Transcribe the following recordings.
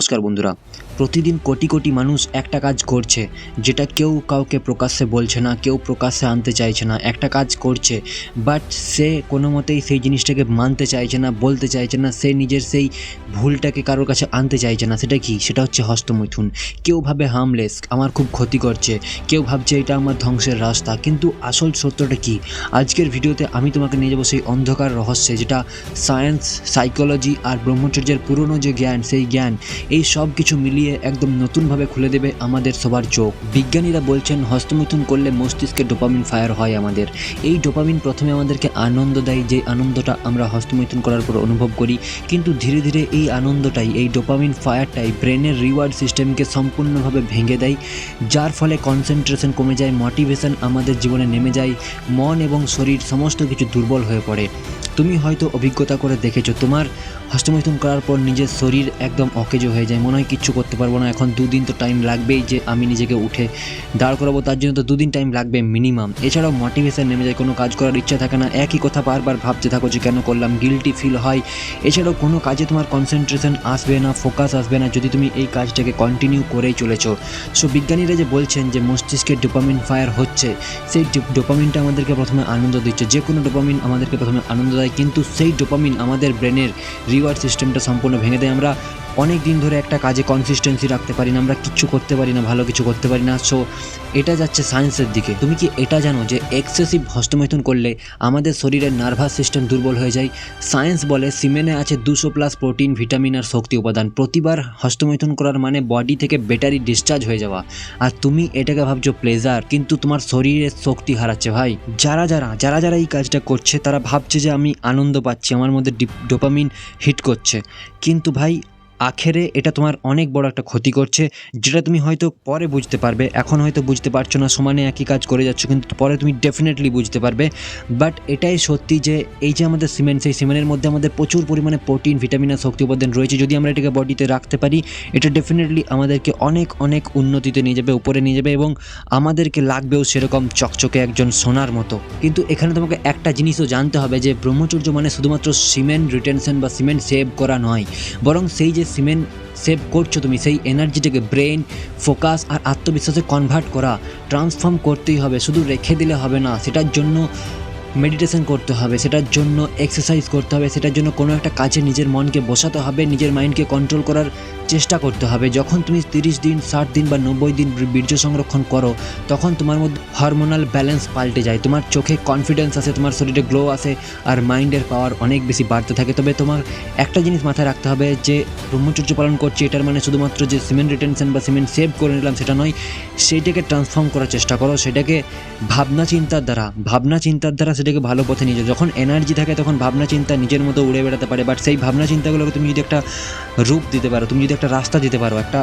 নমস্কার বন্ধুরা। প্রতিদিন কোটি কোটি মানুষ একটা কাজ করছে, যেটা কেউ কাউকে প্রকাশ্যে বলছে না, কেউ প্রকাশ্যে আনতে চাইছে না। একটা কাজ করছে বাট সে কোনো মতেই সেই জিনিসটাকে মানতে চাইছে না, বলতে চাইছে না, সে নিজের সেই ভুলটাকে কারোর কাছে আনতে চাইছে না। সেটা কি? সেটা হচ্ছে হস্তমৈথুন। কেউ ভাবে হার্মলেস আমার খুব ক্ষতি করছে। কেউ ভাবছে এটা আমার ধ্বংসের রাস্তা। কিন্তু আসল সত্যটা কি? আজকের ভিডিওতে আমি তোমাকে নিয়ে যাব সেই অন্ধকার রহস্যে, যেটা সায়েন্স সাইকোলজি আর ব্রহ্মচর্যের পুরনো যে জ্ঞান, সেই জ্ঞান এই সব কিছু মিলিয়ে একদম নতুনভাবে খুলে দেবে আমাদের সবার চোখ। বিজ্ঞানীরা বলছেন, হস্তমৈথুন করলে মস্তিষ্কে ডোপামিন ফায়ার হয় আমাদের। এই ডোপামিন প্রথমে আমাদেরকে আনন্দ দেয় যে আনন্দটা আমরা হস্তমৈথুন করার পর অনুভব করি, কিন্তু ধীরে ধীরে এই আনন্দটাই, এই ডোপামিন ফায়ারটাই ব্রেনের রিওয়ার্ড সিস্টেমকে সম্পূর্ণভাবে ভেঙে দেয়, যার ফলে কনসেন্ট্রেশন কমে যায়, মোটিভেশন আমাদের জীবনে নেমে যায়, মন এবং শরীর সমস্ত কিছু দুর্বল হয়ে পড়ে। তুমি হয়তো অভিজ্ঞতা করে দেখেছ, তোমার হস্তমৈথুন করার পর নিজের শরীর একদম অকেজো হয়ে যায়, মনে হয় কিচ্ছু করতে পারব না, এখন দুদিন তো টাইম লাগবেই যে আমি নিজেকে উঠে দাঁড় করাবো, তার জন্য তো দুদিন টাইম লাগবে মিনিমাম এছাড়াও মোটিভেশন নেমে যায়, কোনো কাজ করার ইচ্ছা থাকে না, একই কথা বারবার ভাবতে থাকো যে কেন করলাম গিলটি ফিল হয়। এছাড়াও কোনো কাজে তোমার কনসেন্ট্রেশন আসবে না ফোকাস আসবে না, যদি তুমি এই কাজটাকে কন্টিনিউ করেই চলেছো। সো বিজ্ঞানীরা যে বলছেন যে মস্তিষ্কের ডোপামিন ফায়ার হচ্ছে, সেই ডোপামিনটা আমাদেরকে প্রথমে আনন্দ দিচ্ছে যে কোনো ডোপামিন আমাদেরকে প্রথমে আনন্দ দেয় কিন্তু সেই ডোপামিন আমাদের ব্রেনের রিওয়ার্ড সিস্টেমটা সম্পূর্ণ ভেঙে দেয়। আমরা অনেক দিন ধরে একটা কাজে কনসিস্টেন্সি রাখতে পারি না, আমরা কিচ্ছু করতে পারি না, ভালো কিছু করতে পারি না। সো এটা যাচ্ছে সায়েন্সের দিকে। তুমি কি এটা জানো যে এক্সেসিভ হস্তমৈথুন করলে আমাদের শরীরের নার্ভাস সিস্টেম দুর্বল হয়ে যায়? সায়েন্স বলে সিমেনে আছে দুশো প্লাস প্রোটিন ভিটামিন আর শক্তি উপাদান। প্রতিবার হস্তমৈথুন করার মানে বডি থেকে ব্যাটারি ডিসচার্জ হয়ে যাওয়া। আর তুমি এটাকে ভাবছ প্লেজার কিন্তু তোমার শরীরের শক্তি হারাচ্ছে ভাই। যারা যারা যারা যারা এই কাজটা করছে, তারা ভাবছে যে আমি আনন্দ পাচ্ছি, আমার মধ্যে ডোপামিন হিট করছে। কিন্তু ভাই আখেরে এটা তোমার অনেক বড় একটা ক্ষতি করছে, যেটা তুমি হয়তো পরে বুঝতে পারবে, এখন হয়তো বুঝতে পারছ না, সমানে একই কাজ করে যাচ্ছ, কিন্তু পরে তুমি ডেফিনেটলি বুঝতে পারবে। বাট এটাই সত্যি যে, এই যে আমাদের সিমেন্ট, সেই সিমেন্টের মধ্যে আমাদের প্রচুর পরিমাণে প্রোটিন ভিটামিন আর শক্তি উপাদান রয়েছে, যদি আমরা এটাকে বডিতে রাখতে পারি, এটা ডেফিনেটলি আমাদেরকে অনেক অনেক উন্নতিতে নিয়ে যাবে, উপরে নিয়ে যাবে, এবং আমাদেরকে লাগবেও সেরকম চকচকে একজন সোনার মতো। কিন্তু এখানে তোমাকে একটা জিনিসও জানতে হবে যে, ব্রহ্মচর্য মানে শুধুমাত্র সিমেন্ট রিটেনশন বা সিমেন্ট সেভ করা নয়, বরং সেই যে সিমেন্ট সেভ করছ তুমি, সেই এনার্জিটাকে ব্রেন ফোকাস আর আত্মবিশ্বাসে কনভার্ট করা ট্রান্সফর্ম করতেই হবে, শুধু রেখে দিলে হবে না, সেটার জন্য মেডিটেশন করতে হবে, সেটার জন্য এক্সারসাইজ করতে হবে, সেটার জন্য কোনো একটা কাজে নিজের মনকে বসাতে হবে, নিজের মাইন্ডকে কন্ট্রোল করার চেষ্টা করতে হবে। যখন তুমি তিরিশ দিন, ষাট দিন বা নব্বই দিন বীর্য সংরক্ষণ করো, তখন তোমার মধ্যে হরমোনাল ব্যালেন্স পাল্টে যায়। তোমার চোখে কনফিডেন্স আসে, তোমার শরীরে গ্লো আসে, আর মাইন্ডের পাওয়ার অনেক বেশি বাড়তে থাকে। তবে তোমার একটা জিনিস মাথায় রাখতে হবে, যে ব্রহ্মচর্য পালন করছি, এটার মানে শুধুমাত্র যে সিমেন্ট রিটেনশন বা সিমেন্ট সেভ করে নিলাম, সেটা নয়, সেইটাকে ট্রান্সফর্ম করার চেষ্টা করো। সেটাকে ভাবনা চিন্তার দ্বারা ভাবনা চিন্তার দ্বারা সেটাকে ভালো পথে নিয়ে যাও। যখন এনার্জি থাকে তখন ভাবনা চিন্তা নিজের মতো উড়ে বেড়াতে পারে। বাট সেই ভাবনা চিন্তাগুলোকে তুমি যদি একটা রূপ দিতে পারো, তুমি যদি একটা রাস্তা দিতে পারো, একটা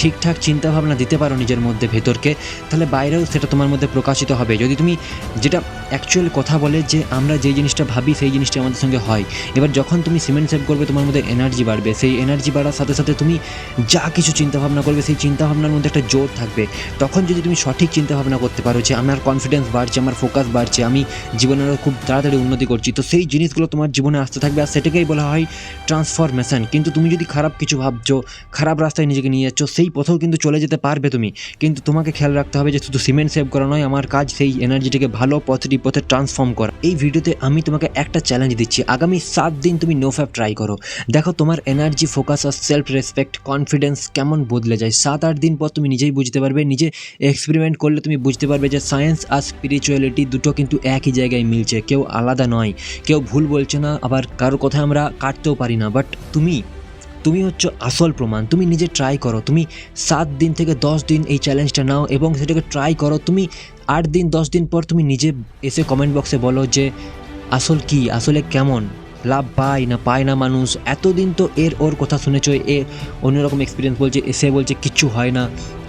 ঠিকঠাক চিন্তাভাবনা দিতে পারো নিজের মধ্যে ভেতরকে, তাহলে বাইরেও সেটা তোমার মধ্যে প্রকাশিত হবে। যদি তুমি যেটা অ্যাকচুয়াল কথা বলে যে আমরা যেই জিনিসটা ভাবি সেই জিনিসটা আমাদের সঙ্গে হয়, এবার যখন তুমি সিমেন্ট সেভ করবে তোমার মধ্যে এনার্জি বাড়বে, সেই এনার্জি বাড়ার সাথে সাথে তুমি যা কিছু চিন্তাভাবনা করবে সেই চিন্তাভাবনার মধ্যে একটা জোর থাকবে। তখন যদি তুমি সঠিক চিন্তাভাবনা করতে পারো যে আমার কনফিডেন্স বাড়ছে, আমার ফোকাস বাড়ছে, আমি জীবনে আরও খুব তাড়াতাড়ি উন্নতি করছি, তো সেই জিনিসগুলো তোমার জীবনে আসতে থাকবে। আর সেটাকেই বলা হয় ট্রান্সফরমেশন কিন্তু তুমি যদি খারাপ কিছু ভাবছ, খারাপ রাস্তায় নিজেকে নিয়ে যাচ্ছ, সেই পথেও কিন্তু চলে যেতে পারবে তুমি। কিন্তু তোমাকে খেয়াল রাখতে হবে যে শুধু সিমেন্ট সেভ করা নয়, আমার কাজ সেই এনার্জিটাকে ভালো পথটি পথে ট্রান্সফর্ম করা। এই ভিডিওতে আমি তোমাকে একটা চ্যালেঞ্জ দিচ্ছি। আগামী সাত দিন তুমি নো ফ্যাপ ট্রাই করো। দেখো তোমার এনার্জি ফোকাস আর সেলফ রেসপেক্ট কনফিডেন্স কেমন বদলে যায়। সাত, আট দিন পর তুমি নিজেই বুঝতে পারবে, নিজে এক্সপেরিমেন্ট করলে তুমি বুঝতে পারবে যে সায়েন্স আর স্পিরিচুয়ালিটি দুটো কিন্তু একই জায়গায় মিলছে। কেউ আলাদা নয়, কেউ ভুল বলছে না, আবার কারও কথা আমরা কাটতেও পারি না। বাট তুমি তুমি হচ্ছে আসল প্রমাণ, তুমি নিজে ট্রাই করো, তুমি সাত দিন থেকে দশ দিন এই চ্যালেঞ্জটা নাও এবং সেটাকে ট্রাই করো, তুমি আট দিন, দশ দিন পর তুমি নিজে এসে কমেন্ট বক্সে বলো যে, আসল কি? আসলে কেমন? লাভ পায় না পায় না মানুষ? এতদিন তো এর ওর কথা শুনেছ, এ অন্যরকম এক্সপিরিয়েন্স বলছে, এসে বলছে কিচ্ছু হয় না,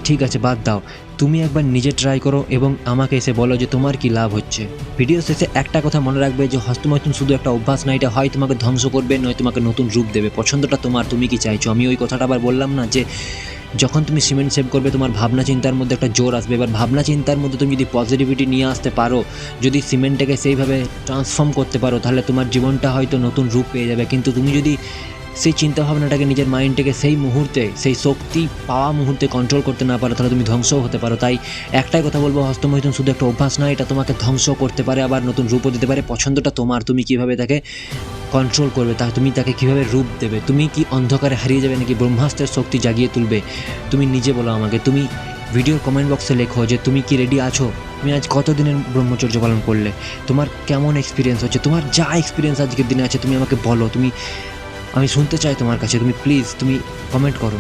ঠিক আছে, বাদ দাও। তুমি একবার নিজে ট্রাই করো এবং আমাকে এসে বলো যে তোমার কি লাভ হচ্ছে। ভিডিও শেষে একটা কথা মনে রাখবে যে হস্তমৈথুন শুধু একটা অভ্যাস না, এটা হয় তোমাকে ধ্বংস করবে, নয় তোমাকে নতুন রূপ দেবে। পছন্দটা তোমার, তুমি কি চাইছো? আমি ওই কথাটা আবার বললাম না যে যখন তুমি সিমেন্ট সেভ করবে, তোমার ভাবনা চিন্তার মধ্যে একটা জোর আসবে। এবার ভাবনা চিন্তার মধ্যে তুমি যদি পজিটিভিটি নিয়ে আসতে পারো, যদি সিমেন্টটাকে সেইভাবে ট্রান্সফর্ম করতে পারো, তাহলে তোমার জীবনটা হয়তো নতুন রূপ পেয়ে যাবে। কিন্তু তুমি যদি সেই চিন্তাভাবনাটাকে নিজের মাইন্ডটাকে সেই মুহূর্তে, সেই শক্তি পাওয়া মুহূর্তে কন্ট্রোল করতে না পারো, তাহলে তুমি ধ্বংসও হতে পারো। তাই একটাই কথা বলব, হস্তমৈথুন শুধু একটা অভ্যাস নয়, এটা তোমাকে ধ্বংস করতে পারে, আবার নতুন রূপও দিতে পারে। পছন্দটা তোমার, তুমি কীভাবে তাকে কন্ট্রোল করবে, তা তুমি তাকে কীভাবে রূপ দেবে? তুমি কি অন্ধকারে হারিয়ে যাবে নাকি ব্রহ্মাস্ত্রের শক্তি জাগিয়ে তুলবে? তুমি নিজে বলো আমাকে। তুমি ভিডিওর কমেন্ট বক্সে লেখো যে, তুমি কি রেডি আছো? তুমি আজ কতদিনের ব্রহ্মচর্য পালন করলে? তোমার কেমন এক্সপিরিয়েন্স হচ্ছে? তোমার যা এক্সপিরিয়েন্স আজকের দিনে আছে, তুমি আমাকে বলো। তুমি আমি শুনতে চাই তোমার কাছে। তুমি প্লিজ তুমি কমেন্ট করো।